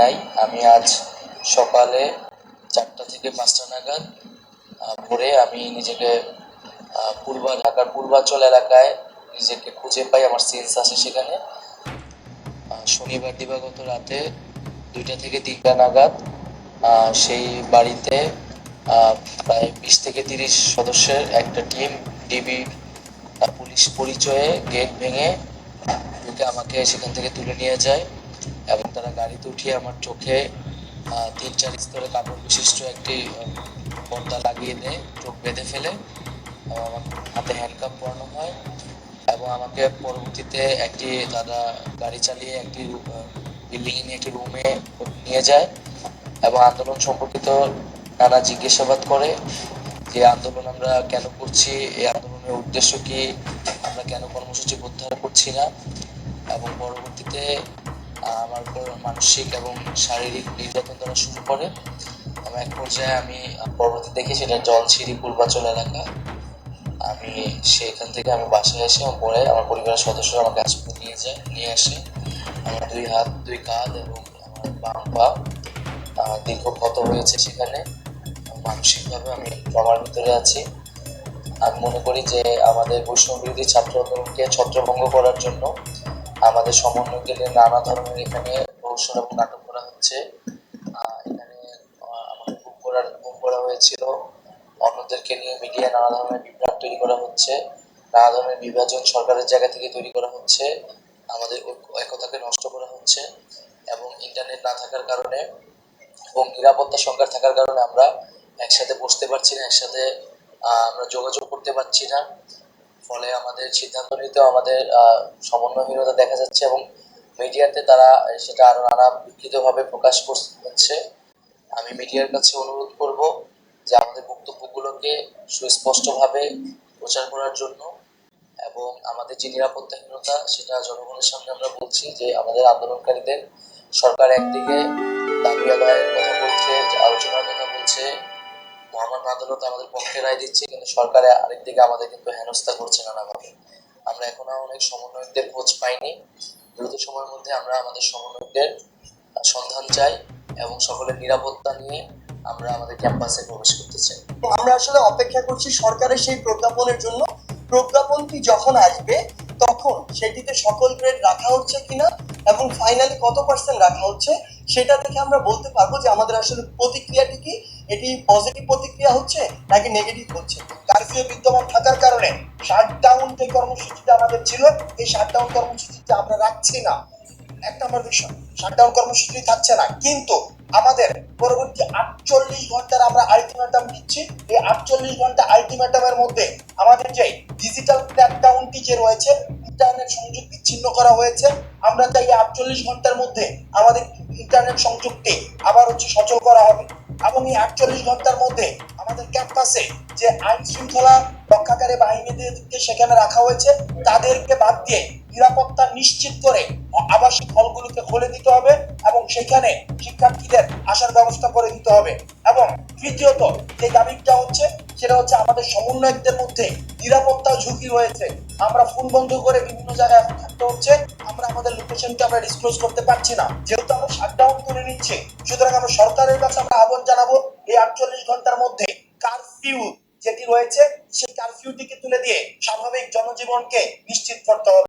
নাই আমি আজ সকালে চারটা থেকে পাঁচটা নাগাদ ভোরে আমি নিজেকে পূর্বা ঢাকার পূর্বাঞ্চল এলাকায় নিজেকে খুঁজে পাই, আমার সেন্স আছে সেখানে। শনিবার দিবাগত রাতে দুইটা থেকে তিনটা নাগাদ সেই বাড়িতে প্রায় বিশ থেকে তিরিশ সদস্যের একটা টিম ডিবি পুলিশ পরিচয়ে গেট ভেঙে, ঢুকে আমাকে সেখান থেকে তুলে নিয়ে যায়। এবং তারা গাড়িতে উঠিয়ে আমার চোখে তিন চার স্তরে কাপড় বিশিষ্ট একটি পর্দা লাগিয়ে দেয়, চোখ বেঁধে ফেলে। আমার হাতে হ্যান্ডকাপ পরানো হয়। এবং আমাকে পরবর্তীতে একটি দাদা গাড়ি চালিয়ে একটি বিল্ডিং নিয়ে একটি রুমে নিয়ে যায়। এবং আন্দোলন সম্পর্কিত নানা জিজ্ঞাসাবাদ করে যে, আন্দোলন আমরা কেন করছি? এই আন্দোলনের উদ্দেশ্য কি? আমরা কেন কর্মসূচি প্রত্যাহার করছি না? এবং পরবর্তীতে আমার মানসিক এবং শারীরিক নির্যাতন দ্বারা শুরু করে। এবং এক পর্যায়ে আমি পরবর্তী দেখি সেটা জলছিরি পূর্বাচল এলাকা। আমি সেখান থেকে আমি বাসায় এবং পরে আমার পরিবারের সদস্যরা আমাকে হাসপাতালে নিয়ে যায়, নিয়ে আসে। আমার দুই হাত, দুই কাঁধ এবং আমার বাম পা দীর্ঘ ক্ষত হয়েছে সেখানে। মানসিকভাবে আমি ট্রমার ভিতরে আছি। আমি মনে করি যে আমাদের বৈষ্ণব বিরোধী ছাত্র আন্দোলনকে ছত্রভঙ্গ করার জন্য আমাদের সমন্বয়কে নিয়ে নানা ধরনের এখানে এবং নাটক করা হচ্ছে। এখানে আমাদের বুক করার বুক করা হয়েছিল। অন্যদেরকে নিয়ে মিডিয়া নানা ধরনের বিভ্রাট তৈরি করা হচ্ছে। নানা ধরনের বিভাজন সরকারের জায়গা থেকে তৈরি করা হচ্ছে। আমাদের একতাকে নষ্ট করা হচ্ছে। এবং ইন্টারনেট না থাকার কারণে এবং নিরাপত্তা সংকট থাকার কারণে আমরা একসাথে বসতে পারছি না, একসাথে আমরা যোগাযোগ করতে পারছি না। ফলে আমাদের সিদ্ধান্ত নিতেও আমাদের সমন্বয়হীনতা দেখা যাচ্ছে এবং মিডিয়াতে তারা সেটা আরও নানা বিকৃতভাবে প্রকাশ করছে আমি মিডিয়ার কাছে অনুরোধ করব যে আমাদের বক্তব্যগুলোকে সুস্পষ্টভাবে প্রচার করার জন্য এবং আমাদের যে নিরাপত্তাহীনতা, সেটা জনগণের সামনে আমরা বলছি যে আমাদের আন্দোলনকারীদের সরকার একদিকে দাবি আদায়ের কথা বলছে আলোচনার কথা বলছে মহামান্য আদালত আমাদের পক্ষে রায় দিচ্ছে, কিন্তু সরকার আরেকদিকে আমাদের কিন্তু হেনস্থা করছে নানাভাবে। আমরা এখনও অনেক সমন্বয়কদের খোঁজ পাইনি। দ্রুত সময়ের মধ্যে আমরা আমাদের সমন্বয়কদের সন্ধান চাই এবং সকলের নিরাপত্তা নিয়ে আমরা আমাদের ক্যাম্পাসে প্রবেশ করতে চাই। আমরা আসলে অপেক্ষা করছি সরকারের সেই প্রজ্ঞাপনের জন্য। প্রজ্ঞাপনটি যখন আসবে, তখন সেটিতে সকল গ্রেড রাখা হচ্ছে কিনা এবং ফাইনালি কত পার্সেন্ট রাখা হচ্ছে, সেটা থেকে আমরা বলতে পারব যে আমাদের আসলে প্রতিক্রিয়াটি কি। এটি পজিটিভ প্রতিক্রিয়া হচ্ছে নাকি নেগেটিভ হচ্ছে? কারফিউ বিদ্যমান থাকার কারণে শাটডাউন যে কর্মসূচিটা আমাদের ছিল, এই শাটডাউন কর্মসূচিটা আমরা রাখছি না। এক নম্বর বিষয় শাটডাউন কর্মসূচি থাকছে না। কিন্তু আমাদের পরবর্তী আটচল্লিশ ঘণ্টার আমরা আলটিমেটাম দিচ্ছি। এই আটচল্লিশ ঘণ্টা আলটিমেটামের মধ্যে আমাদের যে ডিজিটাল প্ল্যাটফর্মটি যে রয়েছে ইন্টারনেট সংযোগ বিচ্ছিন্ন করা হয়েছে। আমরা চাই আটচল্লিশ ঘণ্টার মধ্যে আমাদের ইন্টারনেট সংযোগটি আবার হচ্ছে সচল করা হবে। এবং এই আটচল্লিশ ঘণ্টার মধ্যে আমাদের ক্যাম্পাসে যে আইন শৃঙ্খলা রক্ষাকারী বাহিনীদেরকে সেখানে রাখা হয়েছে, তাদেরকে বাদ দিয়ে নিরাপত্তা নিশ্চিত করে আবাসিক হলগুলোকে খুলে দিতে হবে এবং সেখানে শিক্ষার্থীদের আসার ব্যবস্থা করে দিতে হবে। এবং তৃতীয়ত যে দাবিটা হচ্ছে, সেটা হচ্ছে আমাদের সমন্বয়কদের মধ্যে নিরাপত্তা ঝুঁকি রয়েছে। আমরা ফোন বন্ধ করে বিভিন্ন জায়গায় এখন থাকতে হচ্ছে। আমরা আমাদের লোকেশনকে আমরা ডিসক্লোজ করতে পারছি না। যেহেতু আমরা শাটডাউন করে নিচ্ছি, সুতরাং আমরা সরকারের কাছে আমরা আহ্বান জানাব এই আটচল্লিশ ঘণ্টার মধ্যে কারফিউ যেটি রয়েছে, সেই কারফিউটিকে তুলে দিয়ে স্বাভাবিক জনজীবনকে নিশ্চিত করতে হবে।